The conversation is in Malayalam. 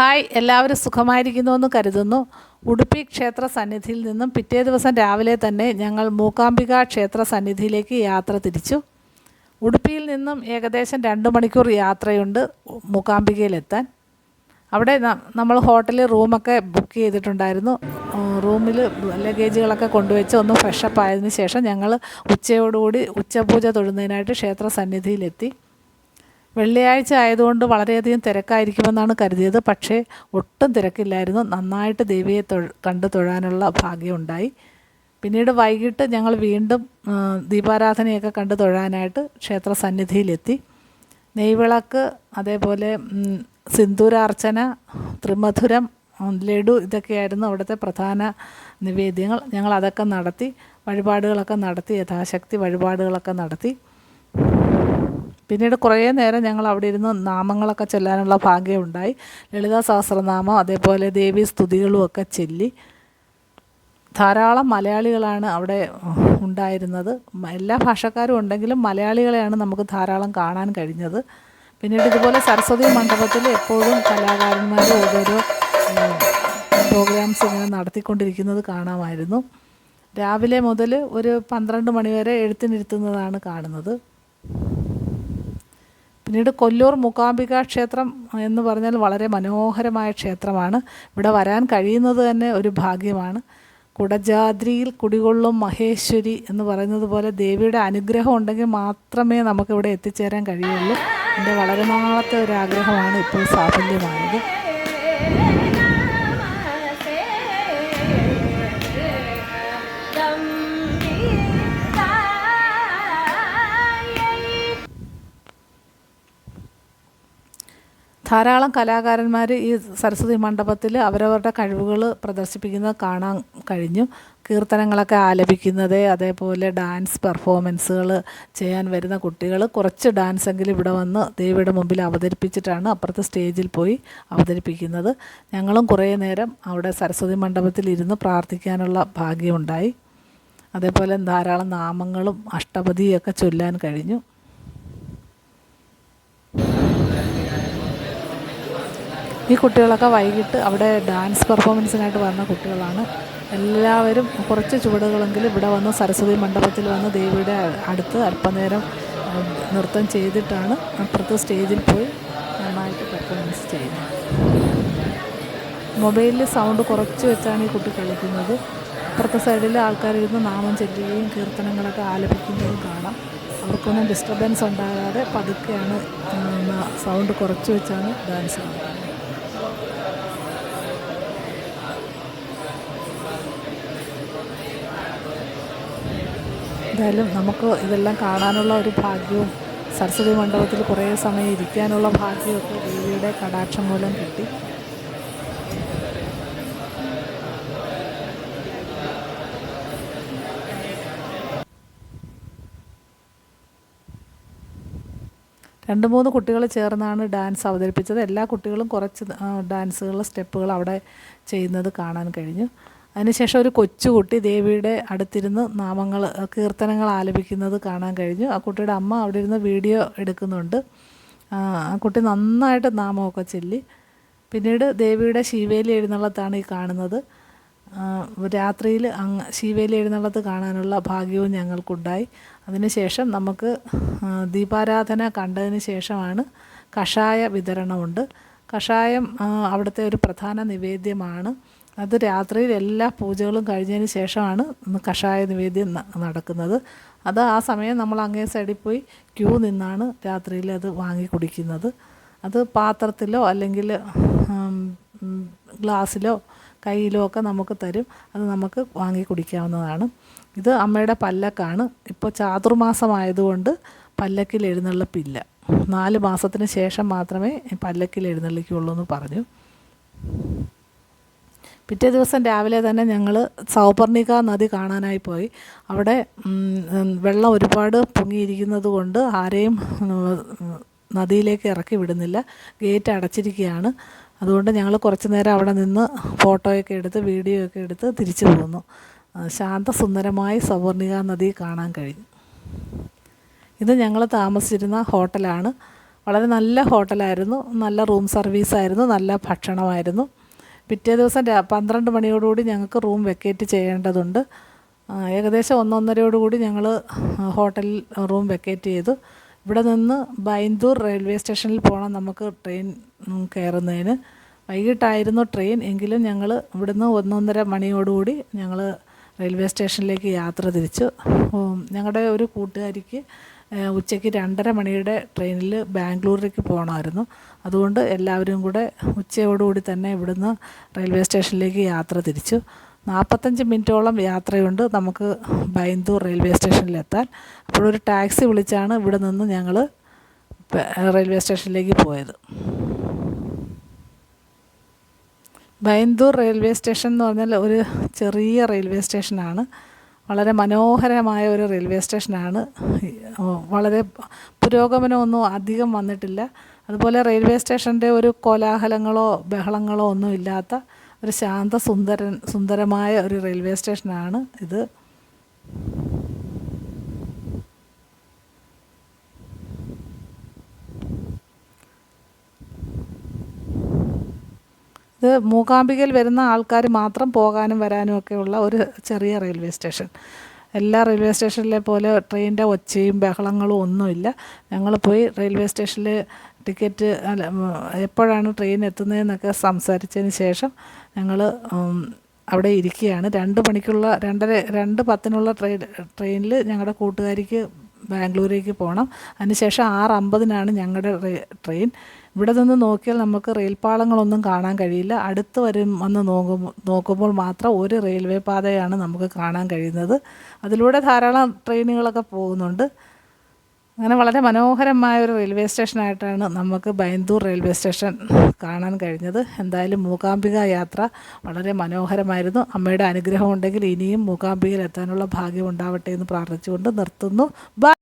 ഹായ് എല്ലാവരും സുഖമായിരിക്കുന്നു എന്ന് കരുതുന്നു. ഉടുപ്പി ക്ഷേത്ര സന്നിധിയിൽ നിന്നും പിറ്റേ ദിവസം രാവിലെ തന്നെ ഞങ്ങൾ മൂകാംബിക ക്ഷേത്ര സന്നിധിയിലേക്ക് യാത്ര തിരിച്ചു. ഉടുപ്പിയിൽ നിന്നും ഏകദേശം രണ്ട് മണിക്കൂർ യാത്രയുണ്ട് മൂകാംബികയിലെത്താൻ അവിടെ നമ്മൾ ഹോട്ടലിൽ റൂമൊക്കെ ബുക്ക് ചെയ്തിട്ടുണ്ടായിരുന്നു. റൂമിൽ ലഗേജുകളൊക്കെ കൊണ്ടുവച്ച് ഒന്ന് ഫ്രഷപ്പ് ആയതിനു ശേഷം ഞങ്ങൾ ഉച്ചയോടുകൂടി ഉച്ചപൂജ തൊഴുന്നതിനായിട്ട് ക്ഷേത്ര സന്നിധിയിലെത്തി. വെള്ളിയാഴ്ച ആയതുകൊണ്ട് വളരെയധികം തിരക്കായിരിക്കുമെന്നാണ് കരുതിയത്. പക്ഷേ ഒട്ടും തിരക്കില്ലായിരുന്നു. നന്നായിട്ട് ദേവിയെ തൊഴ കണ്ടു തൊഴാനുള്ള ഭാഗ്യമുണ്ടായി പിന്നീട് വൈകിട്ട് ഞങ്ങൾ വീണ്ടും ദീപാരാധനയൊക്കെ കണ്ടു തൊഴാനായിട്ട് ക്ഷേത്ര സന്നിധിയിലെത്തി നെയ്വിളക്ക് അതേപോലെ സിന്ദൂരാർച്ചന ത്രിമധുരം ലഡു ഇതൊക്കെയായിരുന്നു അവിടുത്തെ പ്രധാന നിവേദ്യങ്ങൾ. ഞങ്ങൾ അതൊക്കെ നടത്തി വഴിപാടുകളൊക്കെ നടത്തി യഥാശക്തി വഴിപാടുകളൊക്കെ നടത്തി. പിന്നീട് കുറേ നേരം ഞങ്ങൾ അവിടെ ഇരുന്ന് നാമങ്ങളൊക്കെ ചൊല്ലാനുള്ള ഭാഗ്യമുണ്ടായി ലളിതാ സഹസ്രനാമം അതേപോലെ ദേവി സ്തുതികളും ഒക്കെ ചൊല്ലി. ധാരാളം മലയാളികളാണ് അവിടെ ഉണ്ടായിരുന്നത്. എല്ലാ ഭാഷക്കാരും ഉണ്ടെങ്കിലും മലയാളികളെയാണ് നമുക്ക് ധാരാളം കാണാൻ കഴിഞ്ഞത്. പിന്നീട് ഇതുപോലെ സരസ്വതി മണ്ഡപത്തിൽ എപ്പോഴും കലാകാരന്മാർ ഓരോരോ പ്രോഗ്രാംസ് ഇങ്ങനെ നടത്തിക്കൊണ്ടിരിക്കുന്നത് കാണാമായിരുന്നു. രാവിലെ മുതൽ ഒരു പന്ത്രണ്ട് മണിവരെ എഴുത്തിനിരുത്തുന്നതാണ് കാണുന്നത്. പിന്നീട് കൊല്ലൂർ മൂകാംബിക ക്ഷേത്രം എന്ന് പറഞ്ഞാൽ വളരെ മനോഹരമായ ക്ഷേത്രമാണ്. ഇവിടെ വരാൻ കഴിയുന്നത് തന്നെ ഒരു ഭാഗ്യമാണ്. കുടജാദ്രിയിൽ കുടികൊള്ളും മഹേശ്വരി എന്ന് പറയുന്നത് പോലെ ദേവിയുടെ അനുഗ്രഹം ഉണ്ടെങ്കിൽ മാത്രമേ നമുക്കിവിടെ എത്തിച്ചേരാൻ കഴിയുള്ളൂ. എന്റെ വളരെ നാളത്തെ ഒരു ആഗ്രഹമാണ് ഇപ്പോൾ സാഫല്യമായത്. ധാരാളം കലാകാരന്മാർ ഈ സരസ്വതി മണ്ഡപത്തിൽ അവരവരുടെ കഴിവുകൾ പ്രദർശിപ്പിക്കുന്നത് കാണാൻ കഴിഞ്ഞു. കീർത്തനങ്ങളൊക്കെ ആലപിക്കുന്നത് അതേപോലെ ഡാൻസ് പെർഫോമൻസുകൾ ചെയ്യാൻ വരുന്ന കുട്ടികൾ കുറച്ച് ഡാൻസെങ്കിലും ഇവിടെ വന്ന് ദേവിയുടെ മുമ്പിൽ അവതരിപ്പിച്ചിട്ടാണ് അപ്പുറത്തെ സ്റ്റേജിൽ പോയി അവതരിപ്പിക്കുന്നത്. ഞങ്ങളും കുറേ നേരം അവിടെ സരസ്വതി മണ്ഡപത്തിൽ ഇരുന്ന് പ്രാർത്ഥിക്കാനുള്ള ഭാഗ്യമുണ്ടായി. അതേപോലെ ധാരാളം നാമങ്ങളും അഷ്ടപതിയൊക്കെ ചൊല്ലാൻ കഴിഞ്ഞു. ഈ കുട്ടികളൊക്കെ വൈകിട്ട് അവിടെ ഡാൻസ് പെർഫോമൻസിനായിട്ട് വന്ന കുട്ടികളാണ്. എല്ലാവരും കുറച്ച് ചുവടുകളെങ്കിലും ഇവിടെ വന്ന് സരസ്വതി മണ്ഡപത്തിൽ വന്ന് ദേവിയുടെ അടുത്ത് അല്പനേരം നൃത്തം ചെയ്തിട്ടാണ് അപ്പുറത്ത് സ്റ്റേജിൽ പോയി നന്നായിട്ട് പെർഫോമൻസ് ചെയ്യുന്നത്. മൊബൈലിൽ സൗണ്ട് കുറച്ച് വെച്ചാണ് ഈ കുട്ടി കളിക്കുന്നത്. അപ്പുറത്തെ സൈഡിൽ ആൾക്കാരിരുന്ന് നാമം ചെല്ലുകയും കീർത്തനങ്ങളൊക്കെ ആലപിക്കുന്നതും കാണാം. അവർക്കൊന്നും ഡിസ്റ്റർബൻസ് ഉണ്ടാകാതെ പതുക്കെയാണ് സൗണ്ട് കുറച്ച് വെച്ചാണ് ഡാൻസ് കളിക്കുന്നത് എന്തായാലും നമുക്ക് ഇതെല്ലാം കാണാനുള്ള ഒരു ഭാഗ്യവും സരസ്വതി മണ്ഡപത്തിൽ കുറേ സമയം ഇരിക്കാനുള്ള ഭാഗ്യമൊക്കെ ദേവിയുടെ കടാക്ഷം മൂലം കിട്ടി. രണ്ട് മൂന്ന് കുട്ടികൾ ചേർന്നാണ് ഡാൻസ് അവതരിപ്പിച്ചത്. എല്ലാ കുട്ടികളും കുറച്ച് ഡാൻസുകൾ സ്റ്റെപ്പുകൾ അവിടെ ചെയ്യുന്നത് കാണാൻ കഴിഞ്ഞു. അതിനുശേഷം ഒരു കൊച്ചുകുട്ടി ദേവിയുടെ അടുത്തിരുന്ന് നാമങ്ങൾ കീർത്തനങ്ങൾ ആലപിക്കുന്നത് കാണാൻ കഴിഞ്ഞു. ആ കുട്ടിയുടെ അമ്മ അവിടെ ഇരുന്ന് വീഡിയോ എടുക്കുന്നുണ്ട്. ആ കുട്ടി നന്നായിട്ട് നാമമൊക്കെ ചൊല്ലി. പിന്നീട് ദേവിയുടെ ശിവേലി എഴുന്നള്ളത്താണ് ഈ കാണുന്നത്. രാത്രിയിൽ അങ്ങ് ശിവേലി എഴുന്നള്ളത്ത് കാണാനുള്ള ഭാഗ്യവും ഞങ്ങൾക്കുണ്ടായി. അതിനുശേഷം നമുക്ക് ദീപാരാധന കണ്ടതിന് ശേഷമാണ് കഷായ വിതരണമുണ്ട്. കഷായം അവിടുത്തെ ഒരു പ്രധാന നിവേദ്യമാണ്. അത് രാത്രിയിൽ എല്ലാ പൂജകളും കഴിഞ്ഞതിന് ശേഷമാണ് ഇന്ന് കഷായ നിവേദ്യം നടക്കുന്നത്. അത് ആ സമയം നമ്മൾ അങ്ങേ സൈഡിൽ പോയി ക്യൂ നിന്നാണ് രാത്രിയിൽ അത് വാങ്ങി കുടിക്കുന്നത്. അത് പാത്രത്തിലോ അല്ലെങ്കിൽ ഗ്ലാസ്സിലോ കയ്യിലോ ഒക്കെ നമുക്ക് തരും. അത് നമുക്ക് വാങ്ങി കുടിക്കാവുന്നതാണ്. ഇത് അമ്മയുടെ പല്ലക്കാണ്. ഇപ്പോൾ ചാതുർമാസമായതുകൊണ്ട് പല്ലക്കിൽ എഴുന്നള്ളിപ്പില്ല. നാല് മാസത്തിന് ശേഷം മാത്രമേ പല്ലക്കിൽ എഴുന്നള്ളിക്കുള്ളൂ എന്ന് പറഞ്ഞു. പിറ്റേ ദിവസം രാവിലെ തന്നെ ഞങ്ങൾ സൗപർണിക നദി കാണാനായി പോയി. അവിടെ വെള്ളം ഒരുപാട് പൊങ്ങിയിരിക്കുന്നത് കൊണ്ട് ആരെയും നദിയിലേക്ക് ഇറക്കി വിടുന്നില്ല. ഗേറ്റ് അടച്ചിരിക്കുകയാണ്. അതുകൊണ്ട് ഞങ്ങൾ കുറച്ച് നേരം അവിടെ നിന്ന് ഫോട്ടോയൊക്കെ എടുത്ത് വീഡിയോ ഒക്കെ എടുത്ത് തിരിച്ചു പോന്നു. ശാന്ത ശാന്തസുന്ദരമായി സൗവർണിക നദി കാണാൻ കഴിഞ്ഞു. ഇത് ഞങ്ങൾ താമസിച്ചിരുന്ന ഹോട്ടലാണ്. വളരെ നല്ല ഹോട്ടലായിരുന്നു. നല്ല റൂം സർവീസായിരുന്നു. നല്ല ഭക്ഷണമായിരുന്നു. പിറ്റേ ദിവസം പന്ത്രണ്ട് മണിയോടുകൂടി ഞങ്ങൾക്ക് റൂം വെക്കേറ്റ് ചെയ്യേണ്ടതുണ്ട്. ഏകദേശം ഒന്നൊന്നരയോടുകൂടി ഞങ്ങൾ ഹോട്ടലിൽ റൂം വെക്കേറ്റ് ചെയ്തു. ഇവിടെ നിന്ന് ബൈന്ദൂർ റെയിൽവേ സ്റ്റേഷനിൽ പോകണം നമുക്ക് ട്രെയിൻ കയറുന്നതിന്. വൈകിട്ടായിരുന്നു ട്രെയിൻ എങ്കിലും ഞങ്ങൾ ഇവിടുന്ന് ഒന്നൊന്നര മണിയോടുകൂടി ഞങ്ങൾ റെയിൽവേ സ്റ്റേഷനിലേക്ക് യാത്ര തിരിച്ചു. ഞങ്ങളുടെ ഒരു കൂട്ടുകാരിക്ക് ഉച്ചയ്ക്ക് രണ്ടര മണിയുടെ ട്രെയിനിൽ ബാംഗ്ലൂരിലേക്ക് പോകണമായിരുന്നു അതുകൊണ്ട് എല്ലാവരും കൂടെ ഉച്ചയോടുകൂടി തന്നെ ഇവിടുന്ന് റെയിൽവേ സ്റ്റേഷനിലേക്ക് യാത്ര തിരിച്ചു. നാൽപ്പത്തഞ്ച് മിനിറ്റോളം യാത്രയുണ്ട് നമുക്ക് ബൈന്ദൂർ റെയിൽവേ സ്റ്റേഷനിലെത്താൻ. അപ്പോഴൊരു ടാക്സി വിളിച്ചാണ് ഇവിടെ നിന്ന് ഞങ്ങൾ റെയിൽവേ സ്റ്റേഷനിലേക്ക് പോയത്. ബൈന്ദൂർ റെയിൽവേ സ്റ്റേഷൻ എന്ന് പറഞ്ഞാൽ ഒരു ചെറിയ റെയിൽവേ സ്റ്റേഷനാണ്. വളരെ മനോഹരമായ ഒരു റെയിൽവേ സ്റ്റേഷനാണ്. വളരെ പുരോഗമനമൊന്നും അധികം വന്നിട്ടില്ല. അതുപോലെ റെയിൽവേ സ്റ്റേഷന്റെ ഒരു കോലാഹലങ്ങളോ ബഹളങ്ങളോ ഒന്നും ഇല്ലാത്ത ഒരു ശാന്ത സുന്ദരൻ സുന്ദരമായ ഒരു റെയിൽവേ സ്റ്റേഷനാണ് ഇത്. ഇത് മൂകാംബികയിൽ വരുന്ന ആൾക്കാർ മാത്രം പോകാനും വരാനും ഒക്കെയുള്ള ഒരു ചെറിയ റെയിൽവേ സ്റ്റേഷൻ. എല്ലാ റെയിൽവേ സ്റ്റേഷനിലെ പോലെ ട്രെയിനിന്റെ ഒച്ചയും ബഹളങ്ങളും ഒന്നുമില്ല. ഞങ്ങൾ പോയി റെയിൽവേ സ്റ്റേഷനിൽ ടിക്കറ്റ് അല്ല എപ്പോഴാണ് ട്രെയിൻ എത്തുന്നതെന്നൊക്കെ സംസാരിച്ചതിന് ശേഷം ഞങ്ങൾ അവിടെ ഇരിക്കുകയാണ്. രണ്ട് മണിക്കുള്ള രണ്ടര രണ്ട് പത്തിനുള്ള ട്രെയിൻ ട്രെയിനിൽ ഞങ്ങളുടെ കൂട്ടുകാരിക്ക് ബാംഗ്ലൂരേക്ക് പോകണം അതിനുശേഷം ആറ് അമ്പതിനാണ് ഞങ്ങളുടെ ട്രെയിൻ. ഇവിടെ നിന്ന് നോക്കിയാൽ നമുക്ക് റെയിൽപ്പാളങ്ങളൊന്നും കാണാൻ കഴിയില്ല. അടുത്ത് വരും വന്ന് നോക്കുമ്പോൾ നോക്കുമ്പോൾ മാത്രം ഒരു റെയിൽവേ പാതയാണ് നമുക്ക് കാണാൻ കഴിയുന്നത്. അതിലൂടെ ധാരാളം ട്രെയിനുകളൊക്കെ പോകുന്നുണ്ട്. അങ്ങനെ വളരെ മനോഹരമായ ഒരു റെയിൽവേ സ്റ്റേഷനായിട്ടാണ് നമുക്ക് ബൈന്ദൂർ റെയിൽവേ സ്റ്റേഷൻ കാണാൻ കഴിഞ്ഞത്. എന്തായാലും മൂകാംബിക യാത്ര വളരെ മനോഹരമായിരുന്നു. അമ്മയുടെ അനുഗ്രഹം ഉണ്ടെങ്കിൽ ഇനിയും മൂകാംബികയിൽ എത്താനുള്ള ഭാഗ്യം ഉണ്ടാവട്ടെ എന്ന് പ്രാർത്ഥിച്ചുകൊണ്ട് നിർത്തുന്നു. ബൈ